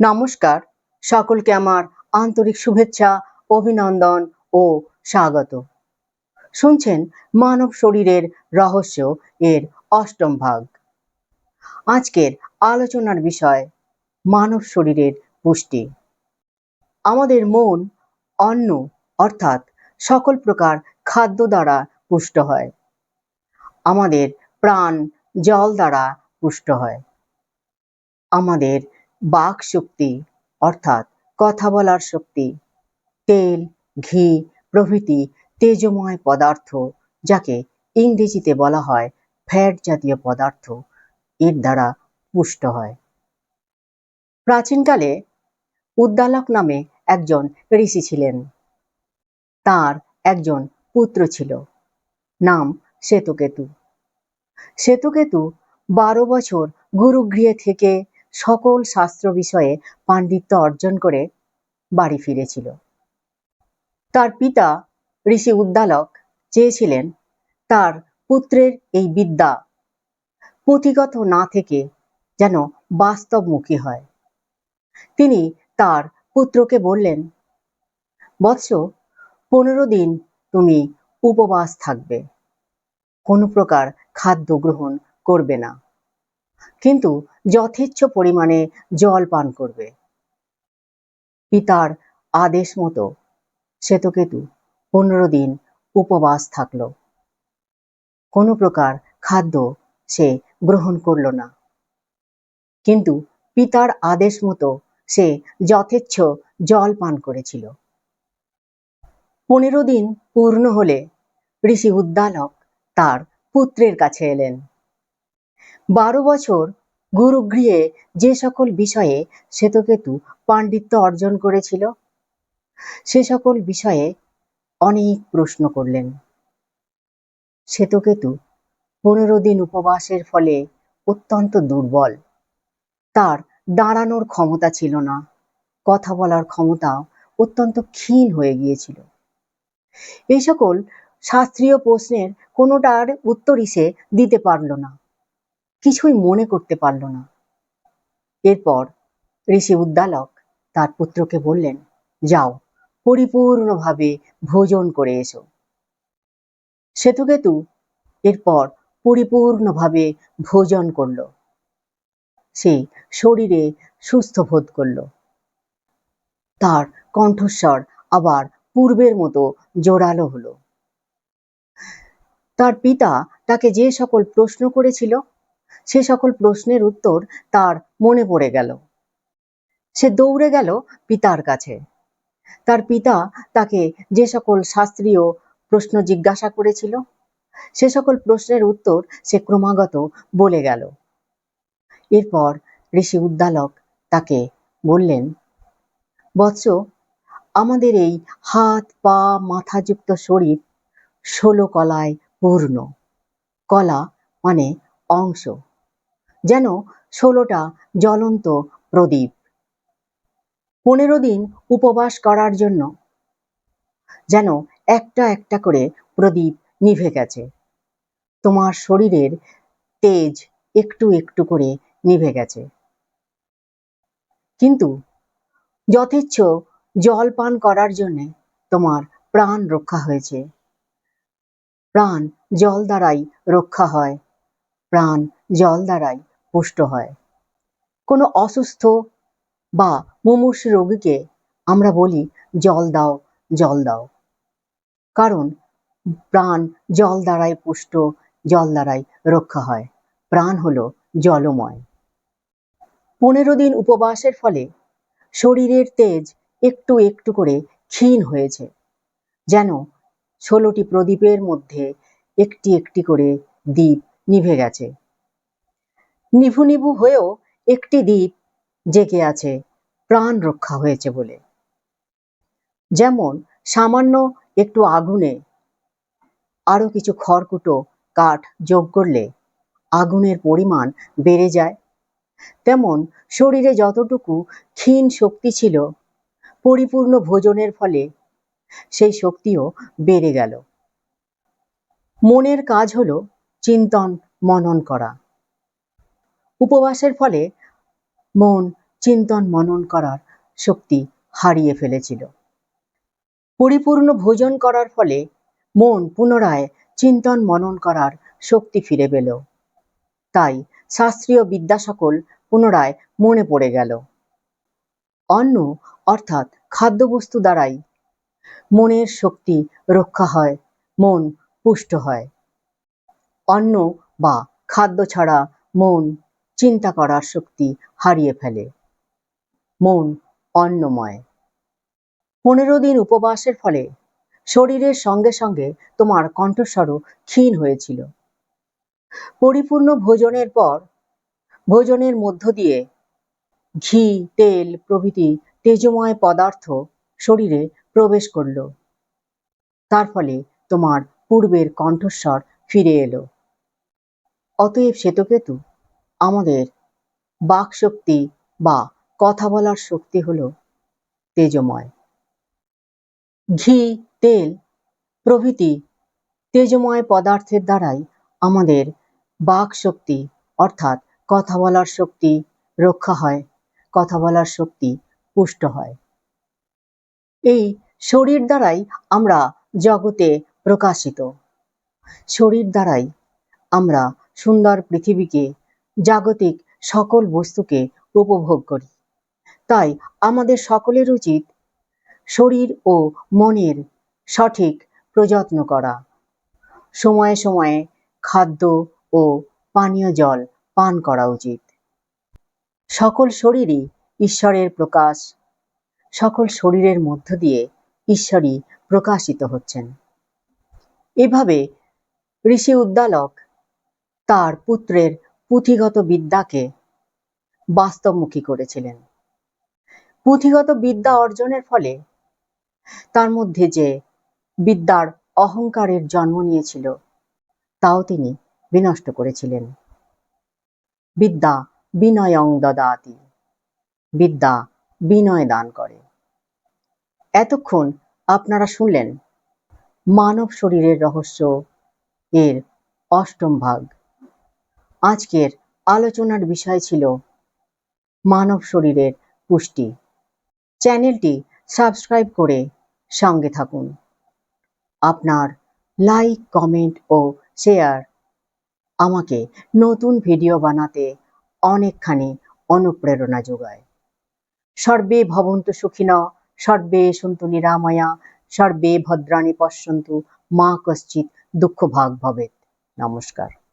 নমস্কার। সকলকে আমার আন্তরিক শুভেচ্ছা, অভিনন্দন ও স্বাগত। শুনছেন মানব শরীরের রহস্য এর অষ্টম ভাগ। আজকের আলোচনার বিষয়, মানব শরীরের পুষ্টি। আমাদের মন অন্ন, অর্থাৎ সকল প্রকার খাদ্য দ্বারা পুষ্ট হয়। আমাদের প্রাণ জল দ্বারা পুষ্ট হয়। আমাদের বাক শক্তি, অর্থাৎ কথা বলার শক্তি। তেল, ঘি প্রভৃতি তেজময় পদার্থ, যাকে ইংরেজিতে বলা হয় ফ্যাট জাতীয় পদার্থ। এর দ্বারা পুষ্ট হয়। প্রাচীনকালে উদ্দালক নামে একজন ঋষি ছিলেন। তার একজন পুত্র ছিল। নাম সেতুকেতু সেতুকেতু বারো বছর গুরুগৃহে থেকে সকল শাস্ত্র বিষয়ে পাণ্ডিত্য অর্জন করে বাড়ি ফিরেছিল। তার পিতা ঋষি উদ্দালক চেয়েছিলেন তার পুত্রের এই বিদ্যা পুঁথিগত না থেকে যেন বাস্তবমুখী হয়। তিনি তার পুত্রকে বললেন, বৎস, পনেরো দিন তুমি উপবাস থাকবে। কোনো প্রকার খাদ্য গ্রহণ করবে না। কিন্তু যথেচ্ছ পরিমাণে জল পান করবে। পিতার আদেশ মতো শ্বেতকেতু পনেরো দিন উপবাস থাকল। কোনো প্রকার খাদ্য সে গ্রহণ করল না। কিন্তু পিতার আদেশ মতো সে যথেচ্ছ জল পান করেছিল। পনেরো দিন পূর্ণ হলে ঋষি উদ্দালক তার পুত্রের কাছে এলেন। বারো বছর গুরুগৃহে যে সকল বিষয়ে শ্বেতকেতু পাণ্ডিত্য অর্জন করেছিল, সে সকল বিষয়ে অনেক প্রশ্ন করলেন। শ্বেতকেতু পনেরো দিন উপবাসের ফলে অত্যন্ত দুর্বল। তার দাঁড়ানোর ক্ষমতা ছিল না। কথা বলার ক্ষমতা অত্যন্ত ক্ষীণ হয়ে গিয়েছিল। এই সকল শাস্ত্রীয় প্রশ্নের কোনোটার উত্তরই সে দিতে পারল না। কিছুই মনে করতে পারল না। এরপর ঋষি উদ্দালক তার পুত্রকে বললেন, যাও, পরিপূর্ণভাবে ভোজন করে এসো। সেতুকেতু এরপর পরিপূর্ণভাবে ভোজন করল। সে শরীরে সুস্থ বোধ করল। তার কণ্ঠস্বর আবার পূর্বের মতো জোরালো হলো। তার পিতা তাকে যে সকল প্রশ্ন করেছিল সে সকল প্রশ্নের উত্তর তার মনে পড়ে গেল। সে দৌড়ে গেল পিতার কাছে। তার পিতা তাকে যে সকল শাস্ত্রীয় প্রশ্ন জিজ্ঞাসা করেছিল, সে সকল প্রশ্নের উত্তর সে ক্রমাগত বলে গেল। এরপর ঋষি উদ্দালক তাকে বললেন, বৎস, আমাদের এই হাত, পা, মাথাযুক্ত শরীর ষোলো কলায় পূর্ণ। কলা মানে অংশ। যেন ষোলোটা জ্বলন্ত প্রদীপ। পনেরো দিন উপবাস করার জন্য যেন একটা একটা করে প্রদীপ নিভে গেছে। তোমার শরীরের তেজ একটু একটু করে নিভে গেছে। কিন্তু যথেচ্ছ জল পান করার জন্যে তোমার প্রাণ রক্ষা হয়েছে। প্রাণ জল দ্বারাই রক্ষা হয়। প্রাণ জল দ্বারাই পুষ্ট হয়। কোনো অসুস্থ বা মুমূর্ষ রোগীকে আমরা বলি, জল দাও জল দাও। কারণ প্রাণ জল দ্বারাই পুষ্ট, জল দ্বারাই রক্ষা হয়। প্রাণ হলো জলময়। পনেরো দিন উপবাসের ফলে শরীরের তেজ একটু একটু করে ক্ষীণ হয়েছে, যেন ষোলোটি প্রদীপের মধ্যে একটি একটি করে দ্বীপ নিভে গেছে। নিভু নিভু হয়েও একটি দ্বীপ জেগে আছে, প্রাণ রক্ষা হয়েছে বলে। যেমন সামান্য একটু আগুনে আরও কিছু খড়কুটো, কাঠ যোগ করলে আগুনের পরিমাণ বেড়ে যায়। তেমন শরীরে যতটুকু ক্ষীণ শক্তি ছিল, পরিপূর্ণ ভোজনের ফলে সেই শক্তিও বেড়ে গেল। মনের কাজ হলো চিন্তন মনন করা। উপবাসের ফলে মন চিন্তন মনন করার শক্তি হারিয়ে ফেলেছিল। পরিপূর্ণ ভোজন করার ফলে মন পুনরায় চিন্তন মনন করার শক্তি ফিরে পেল। তাই শাস্ত্রীয় বিদ্যা সকল পুনরায় মনে পড়ে গেল। অন্ন অর্থাৎ খাদ্যবস্তু দ্বারাই মনের শক্তি রক্ষা হয়, মন পুষ্ট হয়। অন্ন বা খাদ্য ছাড়া মন চিন্তা করার শক্তি হারিয়ে ফেলে। মন অন্নময়। পনেরো দিন উপবাসের ফলে শরীরের সঙ্গে সঙ্গে তোমার কণ্ঠস্বরও ক্ষীণ হয়েছিল। পরিপূর্ণ ভোজনের পর, ভোজনের মধ্য দিয়ে ঘি, তেল প্রভৃতি তেজময় পদার্থ শরীরে প্রবেশ করল। তার ফলে তোমার পূর্বের কণ্ঠস্বর ফিরে এলো। অতএব শ্বেতকেতু, আমাদের বাক শক্তি বা কথা বলার শক্তি হলো তেজময়। ঘি, তেল প্রভৃতি তেজময় পদার্থের দ্বারাই আমাদের বাক শক্তি অর্থাৎ কথা বলার শক্তি রক্ষা হয়, কথা বলার শক্তি পুষ্ট হয়। এই শরীর দ্বারাই আমরা জগতে প্রকাশিত। শরীর দ্বারাই আমরা সুন্দর পৃথিবীকে, জাগতিক সকল বস্তুকে উপভোগ করি। তাই আমাদের সকলের উচিত শরীর ও মনের সঠিক প্রযত্ন করা। সময়ে সময়ে খাদ্য ও পানীয় জল পান করা উচিত। সকল শরীরই ঈশ্বরের প্রকাশ, সকল শরীরের মধ্য দিয়ে ঈশ্বরই প্রকাশিত হচ্ছেন। এভাবে ঋষি উদ্দালক তার পুত্রের পুঁথিগত বিদ্যাকে বাস্তবমুখী করেছিলেন। পুঁথিগত বিদ্যা অর্জনের ফলে তার মধ্যে যে বিদ্যার অহংকারের জন্ম নিয়েছিল, তাও তিনি বিনষ্ট করেছিলেন। বিদ্যা বিনয়ং দদাতি, বিদ্যা বিনয় দান করে। এতক্ষণ আপনারা শুনলেন মানব শরীরের রহস্য এর অষ্টম ভাগ। আজকের আলোচনার বিষয় ছিল মানব শরীরের পুষ্টি। চ্যানেলটি সাবস্ক্রাইব করে সঙ্গে থাকুন। আপনার লাইক, কমেন্ট ও শেয়ার আমাকে নতুন ভিডিও বানাতে অনেকখানি অনুপ্রেরণা যোগায়। সর্বে ভবন্তু সুখিন, সর্বে সন্তু নিরাময়া, সর্বে ভদ্রাণী পশ্যন্তু, মা কশ্চিৎ দুঃখ ভাগ ভবেত নমস্কার।